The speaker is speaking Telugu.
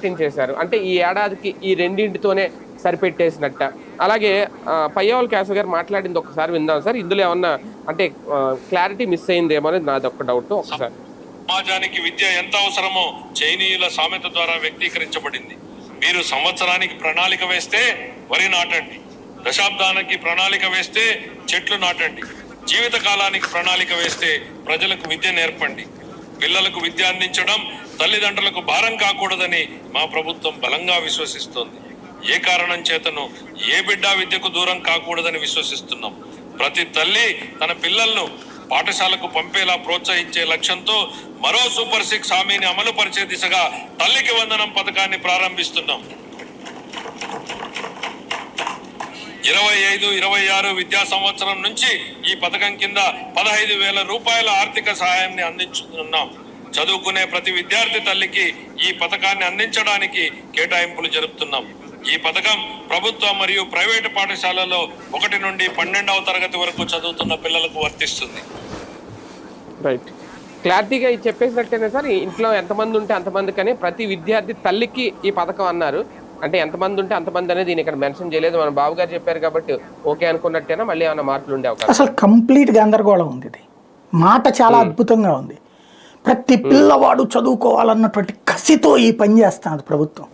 ప్రకటించేశారు అంటే ఈ ఏడాదికి ఈ రెండింటితోనే సరిపెట్టేసినట్ట. అలాగే పయ్యవల్ కేశవ్ గారు మాట్లాడింది ఒకసారి విందాం సార్. ఇందులో ఏమన్నా అంటే క్లారిటీ మిస్ అయిందేమో అనేది నాది ఒక డౌట్ ఒకసారి. సమాజానికి విద్య ఎంత అవసరమో చైనీయుల సామెత ద్వారా వ్యక్తీకరించబడింది. మీరు సంవత్సరానికి ప్రణాళిక వేస్తే వరి నాటండి. దశాబ్దానికి ప్రణాళిక వేస్తే చెట్లు నాటండి. జీవిత కాలానికి ప్రణాళిక వేస్తే ప్రజలకు విద్య నేర్పండి. పిల్లలకు విద్య అందించడం తల్లిదండ్రులకు భారం కాకూడదని మా ప్రభుత్వం బలంగా విశ్వసిస్తోంది. ఏ కారణం చేతను ఏ బిడ్డ విద్యకు దూరం కాకూడదని విశ్వసిస్తున్నాం. ప్రతి తల్లి తన పిల్లలను పాఠశాలకు పంపేలా ప్రోత్సహించే లక్ష్యంతో మరో సూపర్ సిక్స్ హామీని అమలు పరిచే దిశగా తల్లికి వందనం పథకాన్ని ప్రారంభిస్తున్నాం. ఇరవై ఐదు ఇరవై ఆరు విద్యా సంవత్సరం నుంచి ఈ పథకం కింద పదహైదు వేల రూపాయల ఆర్థిక సహాయాన్ని అందించుతున్నాం చదువుకునే ప్రతి విద్యార్థి తల్లికి ఈ పథకాన్ని అందించడానికి కేటాయింపులు జరుపుతున్నాం. ఈ పథకం ప్రభుత్వ మరియు ప్రైవేటు పాఠశాలలో ఒకటి నుండి పన్నెండవ తరగతి వరకు చదువుతున్న పిల్లలకు వర్తిస్తుంది. రైట్ క్లారిటీగా ఇది చెప్పేసినట్టేనే సార్? ఇంట్లో ఎంతమంది ఉంటే అంతమంది కానీ ప్రతి విద్యార్థి తల్లికి ఈ పథకం అన్నారు. అంటే ఎంతమంది ఉంటే అంతమంది అనేది ఇక్కడ మెన్షన్ చేయలేదు. మన బాబు గారు చెప్పారు కాబట్టి ఓకే అనుకున్నట్టేనా? మళ్ళీ ఏమైనా మార్పులు ఉండే అవకాశం? అసలు కంప్లీట్ గందరగోళం ఉంది ఇది. మాట చాలా అద్భుతంగా ఉంది. ప్రతి పిల్లవాడు చదువుకోవాలన్నటువంటి కసితో ఈ పని చేస్తున్నది ప్రభుత్వం.